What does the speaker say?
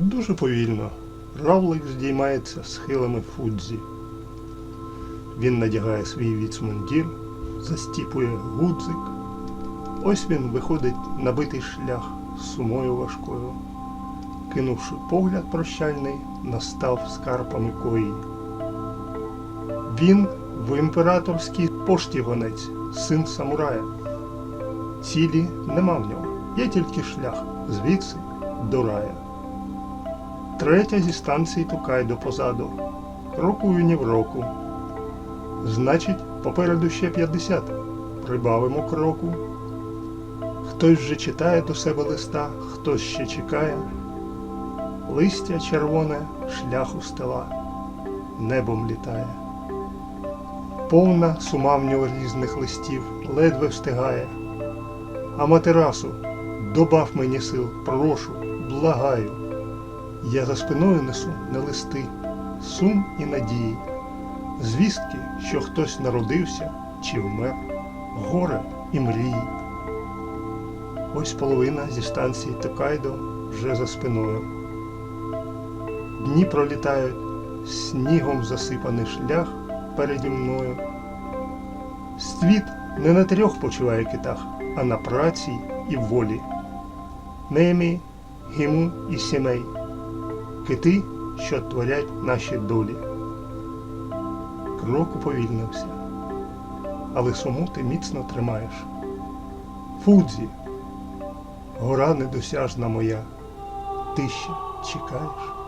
Дуже повільно. Равлик здіймається схилами Фудзі. Він надягає свій віцмундір, застіпує гудзик. Ось він виходить на битий шлях сумою важкою. Кинувши погляд прощальний, настав з карпами кої. Він в імператорській пошті гонець, син самурая. Цілі нема в нього, є тільки шлях звідси до рая. Третя зі станції Токайдо позаду. Крокую ні в року. Значить, попереду ще 50. Прибавимо кроку. Хтось вже читає до себе листа, хтось ще чекає. Листя червоне, шлях устила, небом літає. Повна сума в різних листів, ледве встигає. А матерасу, добав мені сил, прошу, благаю. Я за спиною несу не листи, сум і надії, звістки, що хтось народився чи вмер, горе і мрії. Ось половина зі станції Токайдо вже за спиною. Дні пролітають, снігом засипаний шлях переді мною. Світ не на трьох почуває китах, а на праці і волі. Немі, гіму і сімей кити, що творять наші долі. Крок уповільнився, але суму ти міцно тримаєш. Фудзі, гора недосяжна моя, ти ще чекаєш.